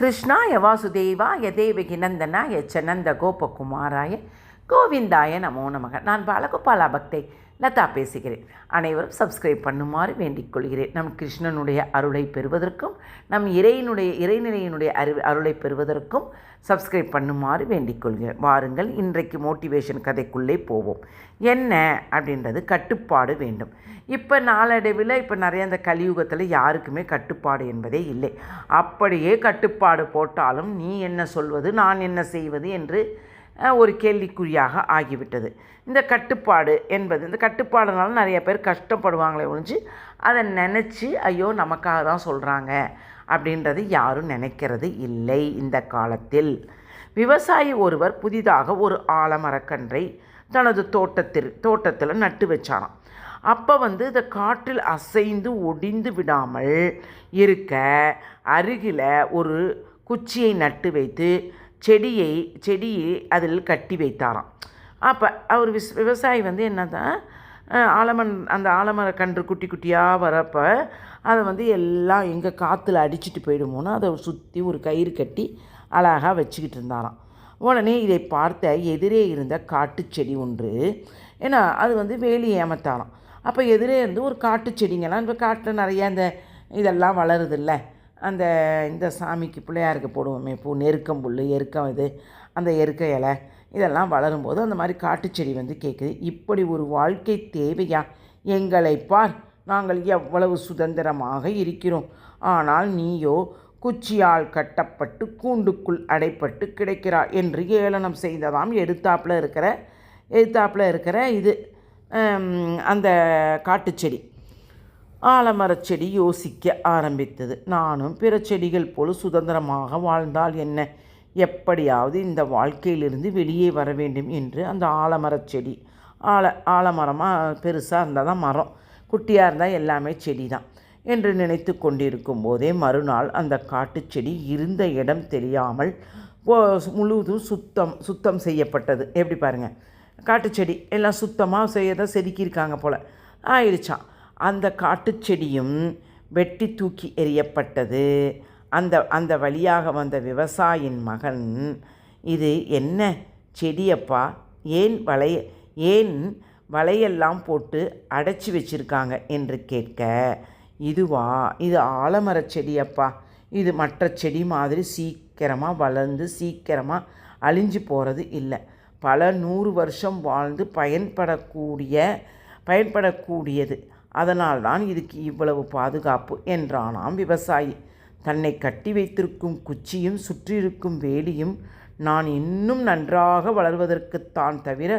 கிருஷ்ணாய வாசுதேவாய தேவகி நந்தனாய சனந்த கோபகுமாராய கோவிந்தாய நமோ நமக. நான் பாலகோபாலா பக்தை லதா பேசுகிறேன். அனைவரும் சப்ஸ்கிரைப் பண்ணுமாறு வேண்டிக் கொள்கிறேன். நம் கிருஷ்ணனுடைய அருளை பெறுவதற்கும் நம் இறையினுடைய இறைநிலையினுடைய அரு அருளை பெறுவதற்கும் சப்ஸ்கிரைப் பண்ணுமாறு வேண்டிக் கொள்கிறேன். வாருங்கள் இன்றைக்கு மோட்டிவேஷன் கதைக்குள்ளே போவோம். என்ன அப்படின்றது கட்டுப்பாடு வேண்டும். இப்போ நாளடைவில் இப்போ நிறைய இந்த கலியுகத்தில் யாருக்குமே கட்டுப்பாடு என்பதே இல்லை. அப்படியே கட்டுப்பாடு போட்டாலும் நீ என்ன சொல்வது நான் என்ன செய்வது என்று ஒரு கேள்விக்குறியாக ஆகிவிட்டது. இந்த கட்டுப்பாடு என்பது இந்த கட்டுப்பாடுனால நிறைய பேர் கஷ்டப்படுவாங்களே ஒழிஞ்சு அதை நினச்சி ஐயோ நமக்காக தான் சொல்கிறாங்க அப்படின்றது யாரும் நினைக்கிறது இல்லை இந்த காலத்தில். விவசாயி ஒருவர் புதிதாக ஒரு ஆலமரக்கன்றை தனது தோட்டத்தில் தோட்டத்தில் நட்டு வச்சாராம். அப்போ வந்து இந்த காற்றில் அசைந்து ஒடிந்து விடாமல் இருக்க அருகில் ஒரு குச்சியை நட்டு வைத்து செடியை செடியை அதில் கட்டி வைத்தாராம். அப்போ அவர் விஸ் விவசாயி வந்து என்னதான் ஆலமன் அந்த ஆலமர கன்று குட்டி குட்டியாக வரப்போ அதை வந்து எல்லாம் எங்கே காற்றுல அடிச்சிட்டு போயிடுமோன்னு அதை சுற்றி ஒரு கயிறு கட்டி அழகாக வச்சுக்கிட்டு இருந்தாராம். உடனே இதை பார்த்த எதிரே இருந்த காட்டு செடி ஒன்று ஏன்னா அது வந்து வேலி ஏமத்தாராம். அப்போ எதிரே இருந்து ஒரு காட்டு செடிங்கெல்லாம் இப்போ காட்டில் நிறைய இந்த இதெல்லாம் வளருதில்ல. அந்த இந்த சாமிக்கு பிள்ளையாருக்கு போடுவோமே பூ நெருக்கம் புல் எருக்கம் இது அந்த எருக்க இலை இதெல்லாம் வளரும்போது அந்த மாதிரி காட்டுச்செடி வந்து கேட்குது. இப்படி ஒரு வாழ்க்கை தேவையா? எங்களை பார் நாங்கள் எவ்வளவு சுதந்திரமாக இருக்கிறோம். ஆனால் நீயோ குச்சியால் கட்டப்பட்டு கூண்டுக்குள் அடைப்பட்டு கிடைக்கிறாள் என்று ஏளனம் செய்ததாம் எடுத்தாப்புல இருக்கிற எடுத்தாப்பில் இருக்கிற இது அந்த காட்டுச்செடி. ஆலமரச் செடி யோசிக்க ஆரம்பித்தது. நானும் பிற செடிகள் போல சுதந்திரமாக வாழ்ந்தால் என்ன? எப்படியாவது இந்த வாழ்க்கையிலிருந்து வெளியே வர வேண்டும் என்று அந்த ஆலமரச் செடி. ஆல ஆலமரமாக பெருசாக இருந்தால் தான் மரம். குட்டியாக இருந்தால் எல்லாமே செடி தான் என்று நினைத்து கொண்டிருக்கும் போதே மறுநாள் அந்த காட்டுச் செடி இருந்த இடம் தெரியாமல் முழுவதும் சுத்தம் சுத்தம் செய்யப்பட்டது. எப்படி பாருங்கள் காட்டுச்செடி எல்லாம் சுத்தமாக செய்யறதை செதுக்கியிருக்காங்க போல். ஆயிடுச்சான் அந்த காட்டுச்செடியும் வெட்டி தூக்கி எறியப்பட்டது. அந்த அந்த வழியாக வந்த விவசாயின் மகன் இது என்ன செடியப்பா? ஏன் வளைய ஏன் வலையெல்லாம் போட்டு அடைச்சி வச்சிருக்காங்க என்று கேட்க இதுவா? இது ஆலமரச் செடியப்பா. இது மற்ற செடி மாதிரி சீக்கிரமாக வளர்ந்து சீக்கிரமாக அழிஞ்சு போகிறது இல்லை. பல நூறு வருஷம் வாழ்ந்து பயன்படக்கூடிய பயன்படக்கூடியது. அதனால்தான் இதுக்கு இவ்வளவு பாதுகாப்பு என்றானாம் விவசாயி. தன்னை கட்டி வைத்திருக்கும் குச்சியும் சுற்றியிருக்கும் வேலியும் நான் இன்னும் நன்றாக வளர்வதற்குத்தான் தவிர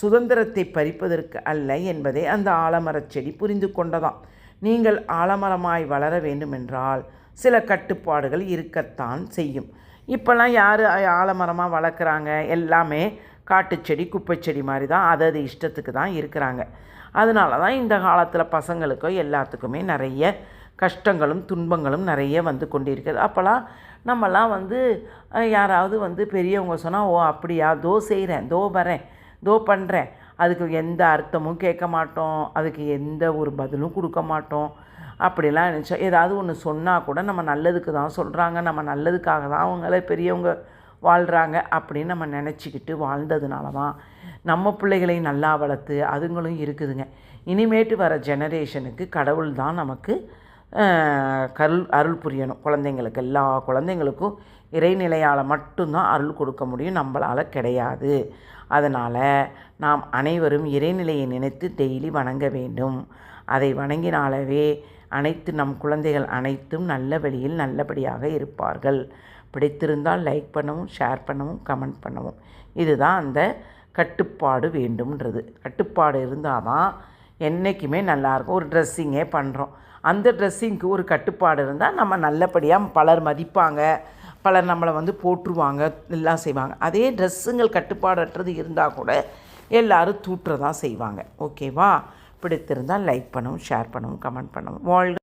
சுதந்திரத்தை பறிப்பதற்கு அல்ல என்பதை அந்த ஆலமரச் செடி புரிந்து கொண்டதாம். நீங்கள் ஆலமரமாய் வளர வேண்டுமென்றால் சில கட்டுப்பாடுகள் இருக்கத்தான் செய்யும். இப்போல்லாம் யார் ஆலமரமாக வளர்க்குறாங்க? எல்லாமே காட்டுச்செடி குப்பைச்செடி மாதிரி தான் அது அது இஷ்டத்துக்கு தான் இருக்கிறாங்க. அதனால தான் இந்த காலத்தில் பசங்களுக்கோ எல்லாத்துக்குமே நிறைய கஷ்டங்களும் துன்பங்களும் நிறைய வந்து கொண்டிருக்குது. அப்போல்லாம் நம்மலாம் வந்து யாராவது வந்து பெரியவங்க சொன்னால் ஓ அப்படியா? தோ செய்கிறேன் தோ வரேன் தோ பண்ணுறேன் அதுக்கு எந்த அர்த்தமும் கேட்க மாட்டோம். அதுக்கு எந்த ஒரு பதிலும் கொடுக்க மாட்டோம். அப்படிலாம் நினச்சா ஏதாவது ஒன்று சொன்னால் கூட நம்ம நல்லதுக்கு தான் சொல்கிறாங்க நம்ம நல்லதுக்காக தான் அவங்கள பெரியவங்க வாழ்கிறாங்க அப்படின்னு நம்ம நினச்சிக்கிட்டு வாழ்ந்ததுனால தான் நம்ம பிள்ளைகளை நல்லா வளர்த்து அதுங்களும் இருக்குதுங்க. இனிமேட்டு வர ஜெனரேஷனுக்கு கடவுள் தான் நமக்கு கருள் அருள் புரியணும். குழந்தைங்களுக்கு எல்லா குழந்தைங்களுக்கும் இறைநிலையால் மட்டும்தான் அருள் கொடுக்க முடியும். நம்மளால் கிடையாது. அதனால் நாம் அனைவரும் இறைநிலையை நினைத்து டெய்லி வணங்க வேண்டும். அதை வணங்கினாலவே அனைத்து நம் குழந்தைகள் அனைத்தும் நல்ல வழியில் நல்லபடியாக இருப்பார்கள். பிடித்திருந்தால் லைக் பண்ணவும் ஷேர் பண்ணவும் கமெண்ட் பண்ணவும். இதுதான் அந்த கட்டுப்பாடு வேண்டும்ன்றது. கட்டுப்பாடு இருந்தால் தான் என்றைக்குமே நல்லாயிருக்கும் ஒரு ட்ரெஸ்ஸிங்கே பண்ணுறோம் அந்த ட்ரெஸ்ஸிங்க்கு ஒரு கட்டுப்பாடு இருந்தால் நம்ம நல்லபடியாக பலர் மதிப்பாங்க. பலர் நம்மளை வந்து போற்றுவாங்க எல்லாம் செய்வாங்க. அதே ட்ரெஸ்ஸுங்கள் கட்டுப்பாடற்றது இருந்தால் கூட எல்லாரும் தூற்ற தான் செய்வாங்க ஓகேவா பிடித்திருந்தால் லைக் பண்ணவும் ஷேர் பண்ணவும் கமெண்ட் பண்ணவும். வாழ்க